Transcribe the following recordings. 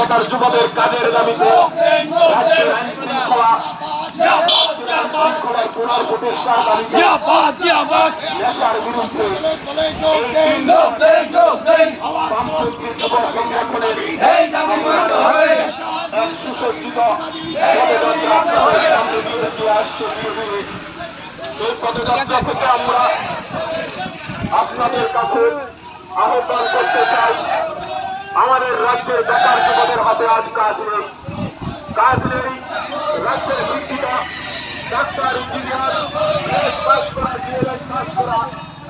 বেকার যুবদের কাজের দাবিতে পুনর্প্রতিষ্ঠার আমরা আপনাদের কাছে আহ্বান করতে চাই। আমাদের রাজ্যের বেকার যুবদের হাতে আজ কাজ নেই কাজ নেই রাজ্যের শিক্ষিতা ডাক্তার, ইঞ্জিনিয়ার পাস করা পাস করা,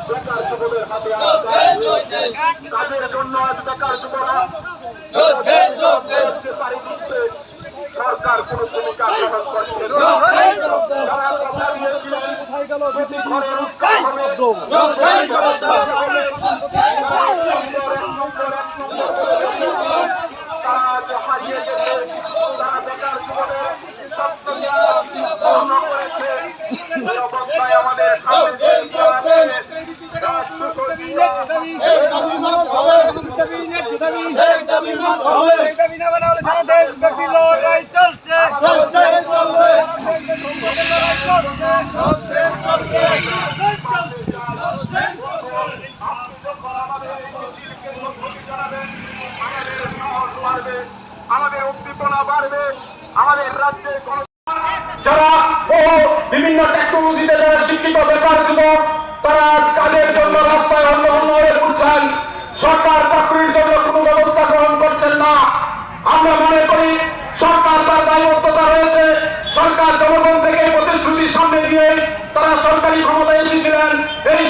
বেকার যুবদের হাতে আজ কাজ। কাজের জন্য আজ বেকার যুবরা সরকার কোনো ভূমিকা গ্রহণ করছে। যারা কথা দিয়েছিলেন ঘরের উৎসাহ হবে, তারা আজ হারিয়ে গেছে তারা বেকার যুবদের স্বপ্ন পূর্ণ করেছে এই অবস্থায় আমাদের সামনে যে ইতিহাস আছে, আমাদের সাহস বাড়বে আমাদের বাড়বে, আমাদের রাজ্যে যারা ও বিভিন্ন টেকনোলজিতে যারা শিক্ষিত, বেকার যুবক, তারা আজ কাজের জন্য রাস্তায় অন্য অন্য হয়ে ঘুরছেন। সরকার চাকরির জন্য কোনো ব্যবস্থা গ্রহণ করছেন না। আমরা মনে করি সরকার তার দায়বদ্ধতা রয়েছে। সরকার জনগণ থেকে প্রতিশ্রুতি সামনে দিয়ে তারা সরকারি ক্ষমতায় এসেছিলেন। এই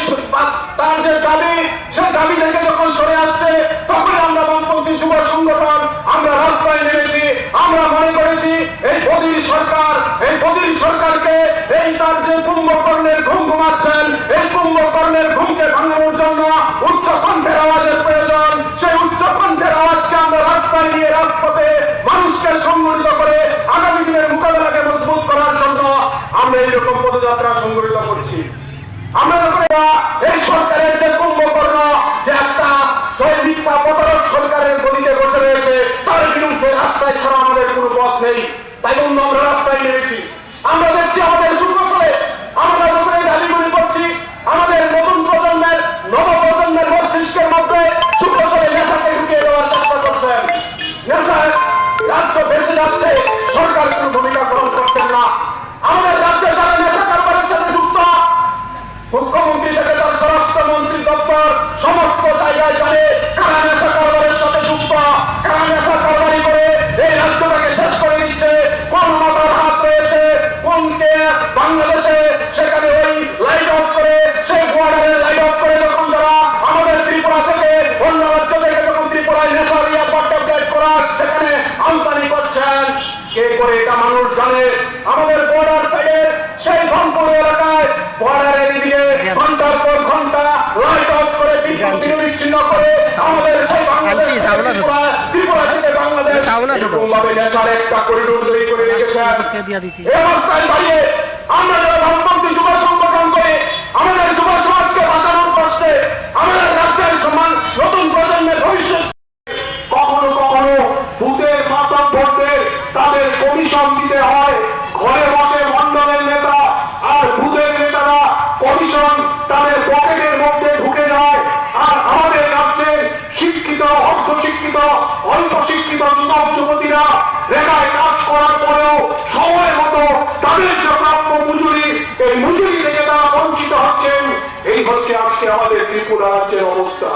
তার যে দাবি, সেই দাবি থেকে যখন সরে আসছে তখন আমরা বামপন্থী যুব সংগঠন আমরা রাস্তায় নেমেছি আমরা মনে করেছি এই মোদীর সরকার এই মোদীর সরকারকে এই তার যে কুম্ভকর্ণের ঘুম ঘুমাচ্ছেন। এই কুম্ভকর্ণের ঘুমকে ভাঙানোর জন্য উচ্চ কণ্ঠের আওয়াজের প্রয়োজন। সেই উচ্চ কণ্ঠের আওয়াজকে আমরা রাস্তায় নিয়ে রাজপথে মানুষকে সংগঠিত করে আগামী দিনের মোকাবেলাকে মজবুত করার জন্য আমরা এইরকম পদযাত্রা সংগঠিত করছি। আমরা এই সরকারের যে কুম্ভকর্ণ, যে একটা বা প্রতারক সরকারের গদিতে বসে রয়েছে, তার বিরুদ্ধে রাস্তায় ছাড়া আমাদের কোনো পথ নেই। তাই জন্য আমরা করে এটা মানুষ জানে আমাদের বর্ডার সাইডের সেই ধনপুর এলাকায় বর্ডারের দিকে ঘণ্টার পর ঘণ্টা লাইট অফ করে বিদ্যুৎ বিচ্ছিন্ন করে আমাদের সেই বাংলাদেশ? ত্রিপুরা থেকে বাংলাদেশ? এরকমভাবে নেশার একটা করিডোর তৈরি করে রেখেছেন। দিয়া অবস্থায় দাঁড়িয়ে আমরা অল্প শিক্ষিত যুবক যুবতীরা রেখায় কাজ করার পরেও সময় মতো তাদের যে প্রাপ্য মজুরি, এই মজুরি থেকে তারা বঞ্চিত হচ্ছেন। এই হচ্ছে আজকে আমাদের ত্রিপুরা রাজ্যের অবস্থা।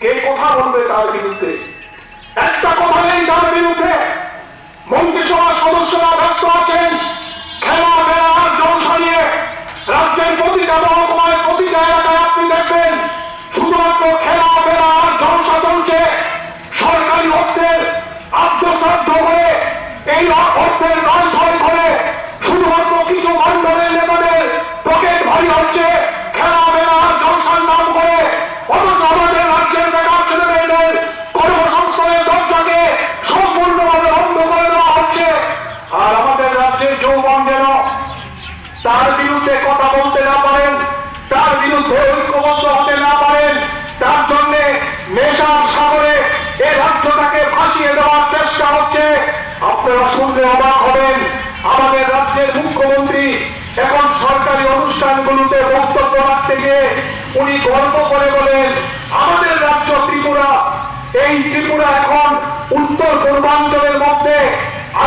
কে কথা বলবে তার বিরুদ্ধে? একটা কথা নেই তার বিরুদ্ধে। মন্ত্রিসভার সদস্যরা ব্যস্ত আছেন। বিরুদ্ধে কথা বলতে না পারেন, তার বিরুদ্ধে ঐক্যবদ্ধ হতে না পারেন, তার জন্য নেশার সাগরে এ রাজ্যটাকে ফাঁসিয়ে দেওয়ার চেষ্টা হচ্ছে। আপনারা শুনলে অবাক হবেন, আমাদের রাজ্যের মুখ্যমন্ত্রী এখন সরকারি অনুষ্ঠানগুলোতে বক্তব্য রাখতে গিয়ে উনি গর্ব করে বলেন, আমাদের রাজ্য ত্রিপুরা, এই ত্রিপুরা এখন উত্তর পূর্বাঞ্চলের মধ্যে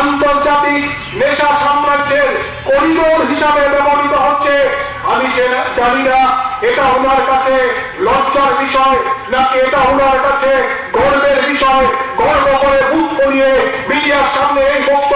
আন্তর্জাতিক নেশা সাম্রাজ্যের করিডোর হিসাবে ব্যবহৃত হচ্ছে। আমি জেনে- না, এটা ওনার কাছে লজ্জার বিষয়, নাকি এটা ওনার কাছে গর্বের বিষয়? গর্ব করে বুক করিয়ে মিডিয়ার সামনে এই বক্তব্য